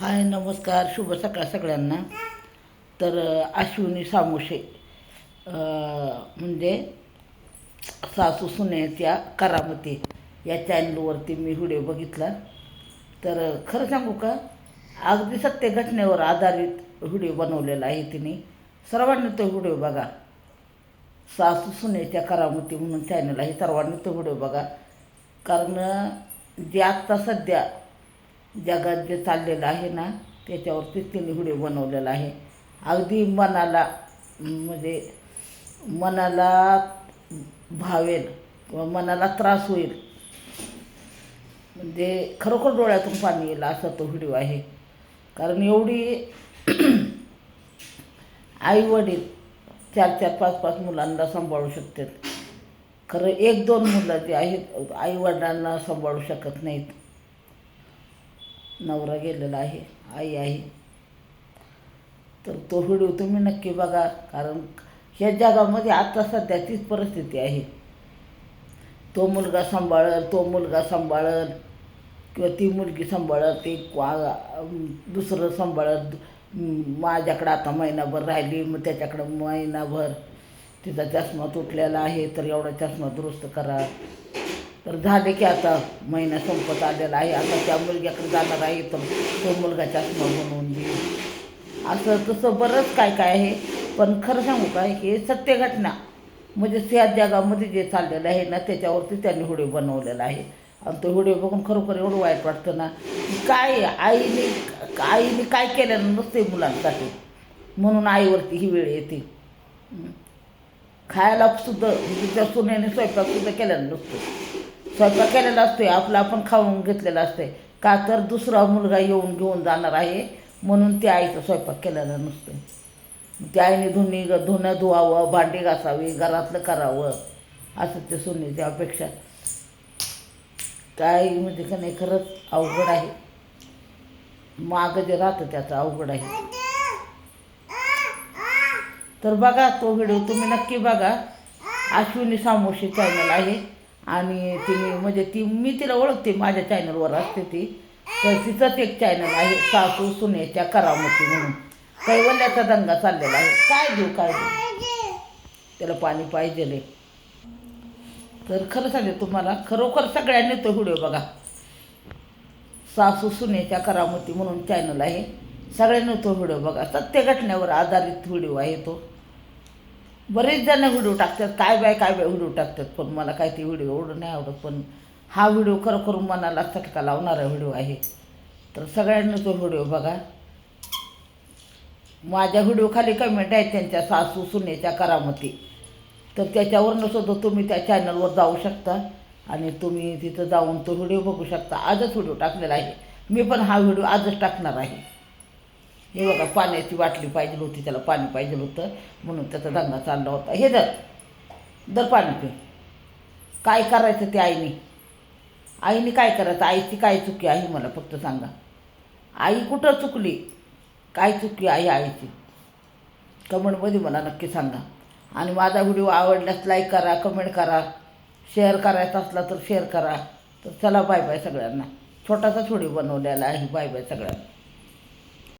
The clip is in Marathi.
हाय नमस्कार शुभ सकाळ सगळ्यांना. तर अश्विनी सामोशे म्हणजे सासू सुनेच्या करामती या चॅनलवरती मी व्हिडिओ बघितला. तर खरं सांगू का अगदी सत्य घटनेवर आधारित व्हिडिओ बनवलेला आहे तिने. सर्वांनी तो व्हिडिओ बघा. सासू सुनेच्या करामती म्हणून चॅनल आहे सर्वांनी तो व्हिडिओ बघा. कारण जे आत्ता सध्या जगात जे चाललेलं आहे ना त्याच्यावरतीच तिने व्हिडिओ बनवलेला आहे. अगदी मनाला म्हणजे मनाला भावेल किंवा मनाला त्रास होईल. म्हणजे खरोखर डोळ्यातून पाणी येईल असा तो व्हिडिओ आहे. कारण एवढी आई वडील चार चार पाच पाच मुलांना सांभाळू शकतात. खरं एक दोन मुलं जे आहेत आई वडिलांना सांभाळू शकत नाहीत. नवरा गेलेला आहे आई आहे. तर तो व्हिडिओ तुम्ही नक्की बघा कारण ह्या जगामध्ये आता सध्या तीच परिस्थिती आहे. तो मुलगा सांभाळल तो मुलगा सांभाळल किंवा ती मुलगी सांभाळत ते दुसरं सांभाळत माझ्याकडं आता महिनाभर राहिली मग त्याच्याकडं महिनाभर तिचा चष्मा तुटलेला आहे तर एवढा चष्मा दुरुस्त करा. तर झाले की आता महिना संपत आलेला आहे. आता त्या मुलग्याकडे जाणार आहे तर तो मुलगा चष्मा बनवून देईल. असं तसं बरंच काय काय आहे. पण खरं सांगू काय हे सत्य घटना म्हणजे त्या जगामध्ये जे चाललेलं आहे ना त्याच्यावरती त्यांनी व्हिडिओ बनवलेला आहे. आणि तो व्हिडिओ बघून खरोखर एवढं वाईट वाटतं ना की काय आईने आईने काय केल्यानं नसते मुलांसाठी. म्हणून आईवरती ही वेळ येते. खायला सुद्धा म्हणजे तिच्या सुनेने स्वयंपाक सुद्धा केलेला नसतो. स्वयंपाक केलेला असतोय आपला आपण खाऊन घेतलेला असतोय. का तर दुसरा मुलगा येऊन घेऊन जाणार आहे म्हणून त्या आईचा स्वयंपाक केलेला नसतो त्या आईने धुणी धुणं धुवावं भांडी घासावी घरातलं करावं असं ते सुनेची अपेक्षा. काय म्हणजे का नाही खरंच अवघड आहे. मागं जे राहतं त्याचं अवघड आहे. तर बघा तो व्हिडिओ तुम्ही नक्की बघा. अश्विनी सामोशी चॅनल आहे. आणि तिने म्हणजे ती मी तिला ओळखते माझ्या चॅनलवर असते ती. तर तिचंच एक चॅनल आहे सासू सुनेच्या करामती म्हणून. कैवल्याचा दंगा चाललेला आहे. काय देऊ काय देऊ? त्याला पाणी पाहिजे तर खरं सांगते तुम्हाला खरोखर सगळ्यांनी तो व्हिडिओ बघा. सासू सुनेच्या करामती म्हणून चॅनल आहे. सगळ्यांनी तो व्हिडिओ बघा. सत्य घटनेवर आधारित व्हिडिओ आहे तो. बरेच जण व्हिडिओ टाकतात काय बाय काय बाय व्हिडिओ टाकतात पण मला काय ते व्हिडिओ एवढं नाही आवडत पण हा व्हिडिओ खरोखर मनाला चटका लावणारा व्हिडिओ आहे. तर सगळ्यांनी तो व्हिडिओ बघा. माझ्या व्हिडिओखाली कमेंट आहेत त्यांच्या सासू सुनेच्या करामती. तर त्याच्यावरनं सुद्धा तुम्ही त्या चॅनलवर जाऊ शकता आणि तुम्ही तिथं जाऊन तो व्हिडिओ बघू शकता. आजच व्हिडिओ टाकलेला आहे. मी पण हा व्हिडिओ आजच टाकणार आहे. हे बघा पाण्याची बाटली पाहिजे होती त्याला पाणी पाहिजे होतं म्हणून त्याचा धंदा चालला होता. हे दर दर पाणी पे काय करायचं ते आईने? आईने काय करायचं? आईची काय चुकी आहे मला फक्त सांगा. आई कुठं चुकली? काय चुकी आहे आईची? कमेंटमध्ये मला नक्की सांगा. आणि माझा व्हिडिओ आवडल्यास लाईक करा कमेंट करा. शेअर करायचा असला तर शेअर करा. तर चला बाय बाय सगळ्यांना. छोटासाच व्हिडिओ बनवलेला आहे बाय बाय सगळ्यांना.